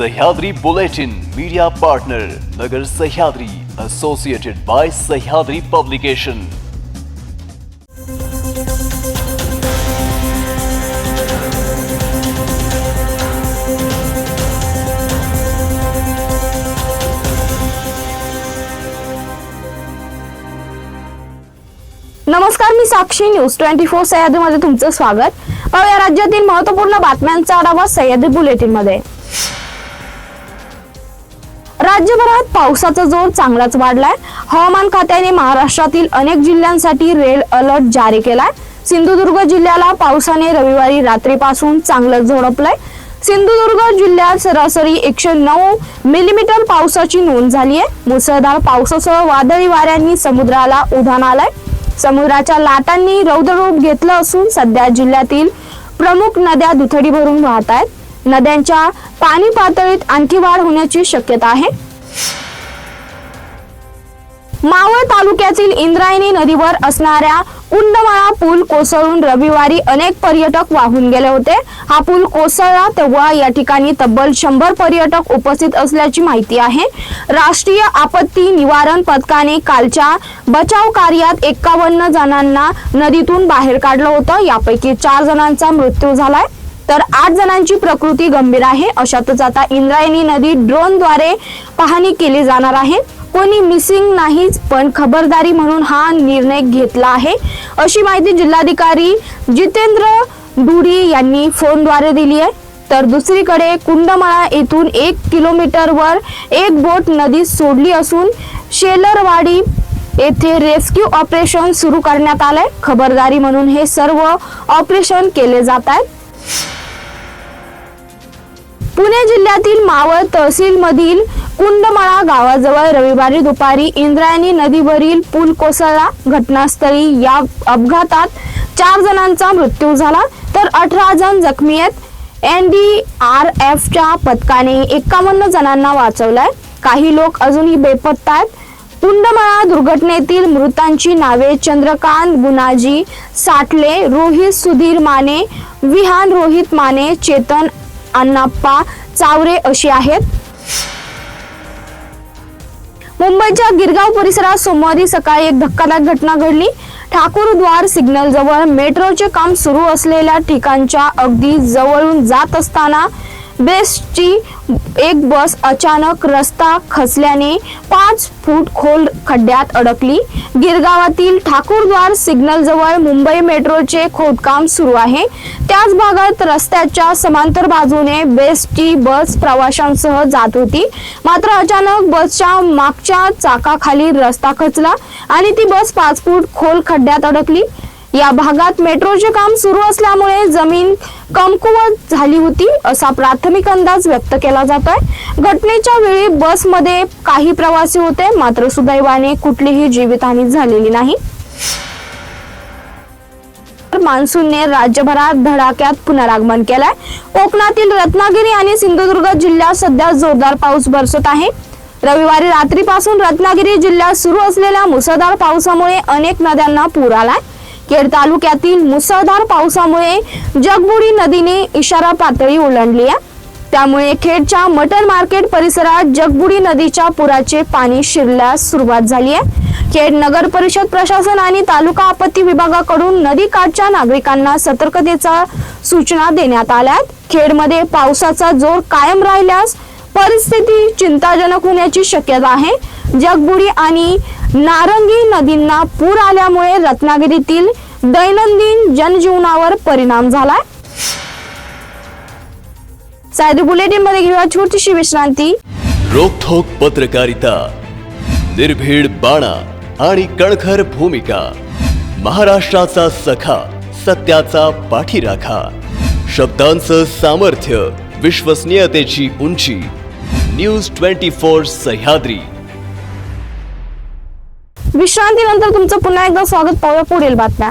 Sahyadri Bulletin media partner Nagar Sahyadri associated by Sahyadri publication नमस्कार मी Sakshi news twenty four सह्याद्रीमध्ये तुमचं स्वागत. पाहूया राज्यातील महत्त्वपूर्ण बातम्यांचा आढावा सह्याद्री बुलेटिनमध्ये राज्यभरात पावसाचा जोर चांगलाच वाढलाय. हवामान खात्याने महाराष्ट्रातील अनेक जिल्ह्यांसाठी रेड अलर्ट जारी केलाय. सिंधुदुर्ग जिल्ह्याला पावसाने रविवारी रात्रीपासून चांगलं झोडपलंय. सिंधुदुर्ग जिल्ह्यात सरासरी एकशे नऊ मिलीमीटर पावसाची नोंद झाली आहे मुसळधार पावसासह वादळी वाऱ्यांनी समुद्राला उधाण आलंय. समुद्राच्या लाटांनी रौद्ररूप घेतलं असून सध्या जिल्ह्यातील प्रमुख नद्या दुथडी भरून वाहत आहेत नद्यांच्या पाणी पातळीत आणखी वाढ होण्याची शक्यता आहे. मावळ तालुक्यातील इंद्रायणी नदीवर असणाऱ्या उंडमाळा पूल कोसळून रविवारी अनेक पर्यटक वाहून गेले होते. हा पूल कोसळला तेव्हा या ठिकाणी तब्बल शंभर पर्यटक उपस्थित असल्याची माहिती आहे. राष्ट्रीय आपत्ती निवारण पथकाने कालच्या बचाव कार्यात एक्कावन्न जणांना नदीतून बाहेर काढलं होतं. यापैकी चार जणांचा मृत्यू झालाय. तर आठ जणांची प्रकृती गंभीर आहे. अशातच आता इंद्रायणी नदी ड्रोनद्वारे पाहणी केली जाणार आहे. कोणी मिसिंग नाहीच पण खबरदारी म्हणून हा निर्णय घेतला आहे. अशी माहिती जिल्हाधिकारी जितेंद्र डुरी यांनी फोनद्वारे दिली आहे. तर दुसरीकडे कुंडमळा येथून एक किलोमीटरवर एक बोट नदीत सोडली असून शेलरवाडी येथे रेस्क्यू ऑपरेशन सुरू करण्यात आलंय. खबरदारी म्हणून हे सर्व ऑपरेशन केले जात आहेत. पुणे जिल्ह्यातील मावळ तहसील मधील कुंडमळा गावाजवळ रविवारी दुपारी इंद्रायणी नदीवरील पूल कोसळला. घटनास्थळी या अपघातात चार जणांचा मृत्यू झाला. तर अठरा जण जखमी आहेत. एन डी आर एफच्या पथकाने एकावन्न जणांना वाचवलंय. काही लोक अजूनही बेपत्ता आहेत. कुंडमळा दुर्घटनेतील मृतांची नावे चंद्रकांत गुणाजी साठले रोहित सुधीर माने विहान रोहित माने चेतन अण्णाप्पा चावरे अशी आहेत. मुंबईच्या गिरगाव परिसरात सोमवारी सकाळी एक धक्कादायक घटना घडली. ठाकूरद्वार सिग्नल जवळ मेट्रोचे काम सुरू असलेल्या ठिकाणच्या अगदी जवळून जात असताना बेस्टची एक बस अचानक रस्ता खचल्याने पाच फूट खोल खड्ड्यात अडकली. गिरगावातील ठाकूरद्वार सिग्नल जवळ मुंबई मेट्रोचे खोदकाम सुरू आहे. त्याच भागात रस्त्याच्या समांतर बाजूने बेस्टची बस प्रवाशांसह जात होती. मात्र अचानक बसच्या मागच्या चाकाखाली रस्ता खचला आणि ती बस पाच फूट खोल खड्ड्यात अडकली. या भागात मेट्रोचे काम सुरू असल्यामुळे जमीन कमकुवत झाली होती असा प्राथमिक अंदाज व्यक्त केला जातोय. घटनेच्या वेळी बसमध्ये काही प्रवासी होते मात्र सुदैवाने कुठलीही जीवितहानी झालेली नाही. मान्सूनने राज्यभरात धडाक्यात पुनरागमन केलंय. कोकणातील रत्नागिरी आणि सिंधुदुर्ग जिल्ह्यात सध्या जोरदार पाऊस बरसत आहे. रविवारी रात्रीपासून रत्नागिरी जिल्ह्यात सुरू असलेल्या मुसळधार पावसामुळे अनेक नद्यांना पूर आलाय. खेड तालुक्यातील मुसळधार पावसामुळे जगबुडी नदीने इशारा पातळी ओलांडली आहे. त्यामुळे खेडच्या मटन मार्केट परिसरात जगबुडी नदीच्या पुराचे पाणी शिरल्यास सुरुवात झाली आहे. खेड नगर परिषद प्रशासन आणि तालुका आपत्ती विभागाकडून नदीकाठच्या नागरिकांना सतर्कतेचा सूचना देण्यात आल्या खेडमध्ये पावसाचा जोर कायम राहिल्यास परिस्थिती चिंताजनक होण्याची शक्यता आहे. जगबुडी आणि नारंगी नदींना पूर आल्यामुळे रत्नागिरीतील दैनंदिन जनजीवनावर परिणाम झालाय. सायद बुलेटिनमध्ये घेऊया छोटीशी विश्रांती. रोखोक पत्रकारिता निर्भीड बाणा आणि कणखर भूमिका महाराष्ट्राचा सखा सत्याचा पाठीराखा शब्दांचं सामर्थ्य विश्वसनीयतेची उंची न्यूज ट्वेंटी फोर सह्याद्री. विश्रांतीनंतर तुमचं पुन्हा एकदा स्वागत पाहूया पुढील बातम्या.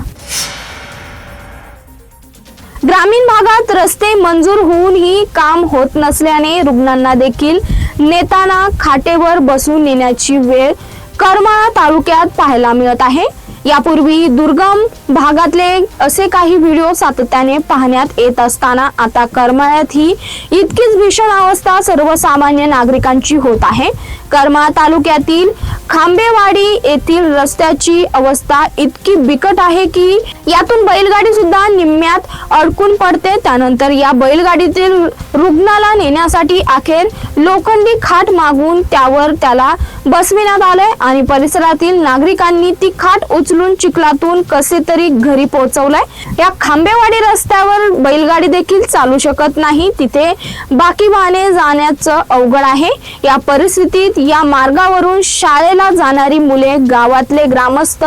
ग्रामीण भागात रस्ते मंजूर होऊनही काम होत नसल्याने रुग्णांना देखील नेताना खाटेवर बसून नेण्याची वेळ करमाळा तालुक्यात पाहायला मिळत आहे. यापूर्वी दुर्गम भागातले असे काही व्हिडिओ सातत्याने पाहण्यात येत असताना आता करमाळ्यात ही इतकीच भीषण अवस्था सर्वसामान्य नागरिकांची होत आहे. करमा तालुक्यातील खांबेवाडी येथील रस्त्याची अवस्था इतकी बिकट आहे की यातून बैलगाडी सुद्धा निम्म्यात अडकून पडते. त्यानंतर या बैलगाडीतील रुग्णाला नेण्यासाठी अखेर लोखंडी खाट मागून त्यावर त्याला बसविण्यात आलंय आणि परिसरातील नागरिकांनी ती खाट उचलून चिखलातून कसे तरी घरी पोहोचवलंय. या खांबेवाडी रस्त्यावर बैलगाडी देखील चालू शकत नाही. तिथे बाकी वाहने जाण्याचं अवघड आहे. या परिस्थितीत या मार्गावरून शाळेला जाणारी मुले गावातले ग्रामस्थ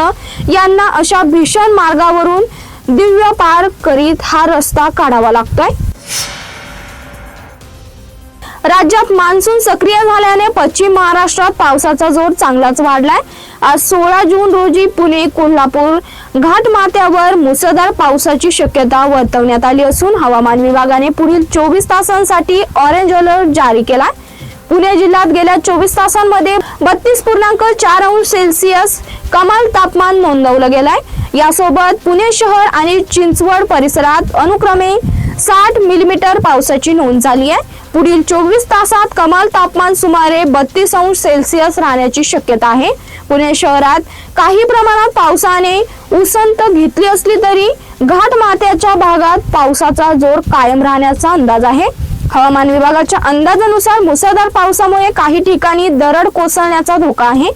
यांना अशा भीषण मार्गावरून दिव्य पार करीत हा रस्ता काढावा लागतोय. राज्यात मान्सून सक्रिय झाल्याने पश्चिम महाराष्ट्रात पावसाचा जोर चांगलाच वाढलाय. आज सोळा जून रोजी पुणे कोल्हापूर घाटमाथ्यावर मुसळधार पावसाची शक्यता वर्तवण्यात आली असून हवामान विभागाने पुढील चोवीस तासांसाठी ऑरेंज अलर्ट जारी केलाय. पुणे जिल्ह्यात गेल्या चोवीस तासांमध्ये बत्तीस पूर्णांक चार अंश सेल्सिअस कमाल तापमान नोंदवलं गेलंय. यासोबत पुणे शहर आणि चिंचवड परिसरात अनुक्रमे साठ मिलीमीटर पावसाची नोंद झाली आहे. पुढील चोवीस तासात कमाल तापमान सुमारे बत्तीस अंश सेल्सिअस राहण्याची शक्यता आहे. पुणे शहरात काही प्रमाणात पावसाने उसंत घेतली असली तरी घाटमाथ्याच्या भागात पावसाचा जोर कायम राहण्याचा अंदाज आहे. हवामान विभागाच्या अंदाजानुसार मुसळधार पावसामुळे काही ठिकाणी दरड कोसळण्याचा धोका आहे.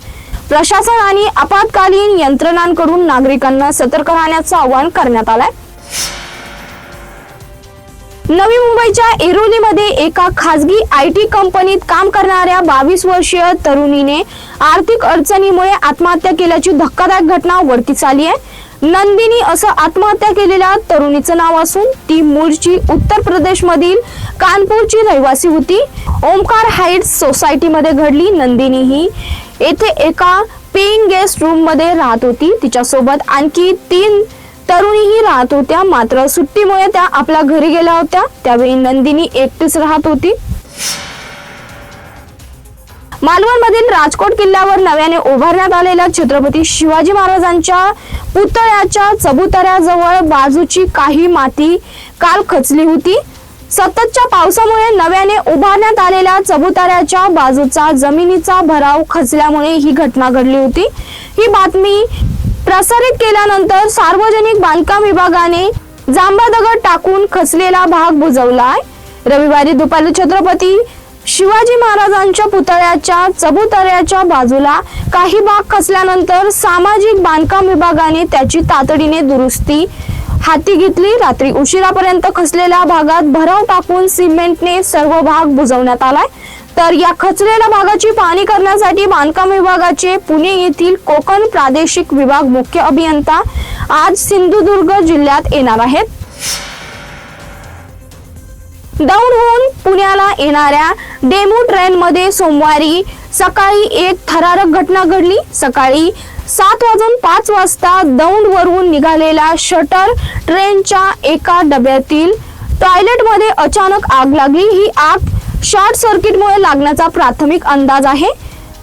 प्रशासन आणि आपत्कालीन यंत्रणांकडून नागरिकांना सतर्क राहण्याचं आवाहन करण्यात आलंय. नवी मुंबईच्या एरोलीमध्ये एका खासगी आय टी कंपनीत काम करणाऱ्या बावीस वर्षीय तरुणीने आर्थिक अडचणीमुळे आत्महत्या केल्याची धक्कादायक घटना उघडकीस आली आहे. नंदिनी असं आत्महत्या केलेल्या तरुणीचं नाव असून ती मूळची उत्तर प्रदेश मधील कानपूरची रहिवासी होती. ओमकार हाईट्स सोसायटीमध्ये घडली. नंदिनी ही येथे एका पेईंग गेस्ट रूममध्ये राहत होती. तिच्यासोबत आणखी तीन तरुणीही राहत होत्या. मात्र सुट्टीमुळे त्या आपल्या घरी गेल्या होत्या. त्यावेळी नंदिनी एकटीच राहत होती. मालवणमधील राजकोट किल्ल्यावर नव्याने उभारण्यात आलेल्या छत्रपती शिवाजी महाराजांच्या पुतळ्याच्या चबुतऱ्याजवळ बाजूची काही माती काल खचली होती. सततच्या पावसामुळे नव्याने उभारण्यात आलेल्या चबुतऱ्याच्या बाजूचा जमिनीचा भराव खचल्यामुळे ही घटना घडली होती. ही बातमी प्रसारित केल्यानंतर सार्वजनिक बांधकाम विभागाने जांभा दगड टाकून खचलेला भाग बुजवला आहे. रविवारी दुपारी छत्रपती शिवाजी महाराजांच्या पुतळ्याच्या चबुतऱ्याच्या बाजूला काही भाग खचल्यानंतर सामाजिक बांधकाम विभागाने त्याची तातडीने दुरुस्ती हाती घेतली. रात्री उशिरापर्यंत खचलेल्या भागात भराव टाकून सिमेंटने सर्व भाग बुजवण्यात आलाय. तर या खचलेल्या भागाची पाहणी करण्यासाठी बांधकाम विभागाचे पुणे येथील कोकण प्रादेशिक विभाग मुख्य अभियंता आज सिंधुदुर्ग जिल्ह्यात येणार आहेत. दौंडहून पुण्याला येणाऱ्या डेमू ट्रेनमध्ये सोमवारी सकाळी एक थरारक घटना घडली. सकाळी सात वाजून पाच वाजता दौंडवरून निघालेल्या शटर ट्रेनच्या एका डब्यातील टॉयलेटमध्ये अचानक आग लागली. ही आग शॉर्ट सर्किटमुळे लागण्याचा प्राथमिक अंदाज आहे.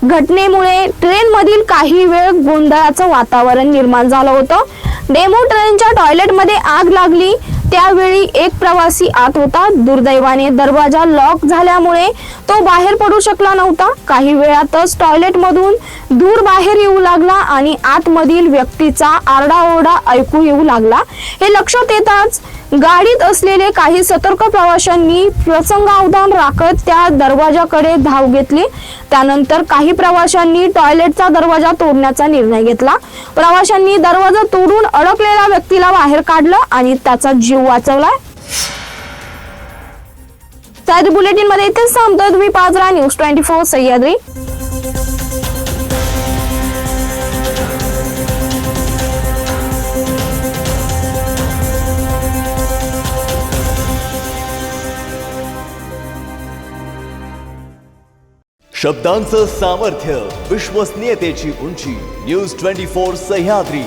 घटनेमुळे ट्रेनमधील काही वेळ गोंधळाचं वातावरण निर्माण झालं होतं. डेमो ट्रेनच्या टॉयलेटमध्ये आग लागली. त्यावेळी एक प्रवासी आत होता. दुर्दैवाने दरवाजा लॉक झाल्यामुळे तो बाहेर पडू शकला नव्हता. काही वेळातच टॉयलेटमधून दूर धूर बाहेर येऊ लागला आणि आतमधील व्यक्तीचा आरडाओरडा ऐकू येऊ लागला. हे लक्षात येताच गाडीत असलेले काही सतर्क प्रवाशांनी प्रसंगावधान राखत त्या दरवाजाकडे धाव घेतली. त्यानंतर काही प्रवाशांनी टॉयलेटचा दरवाजा तोडण्याचा निर्णय घेतला. प्रवाशांनी दरवाजा तोडून अडकलेल्या व्यक्तीला बाहेर काढलं आणि त्याचा जीव वाचवलाय सह्याद्री बुलेटिनमध्ये इथेच थांबतोय तुम्ही. पाजरा न्यूज ट्वेंटी फोर सह्याद्री. शब्दांचं सामर्थ्य विश्वसनीयतेची उंची. News twenty four Sahyadri.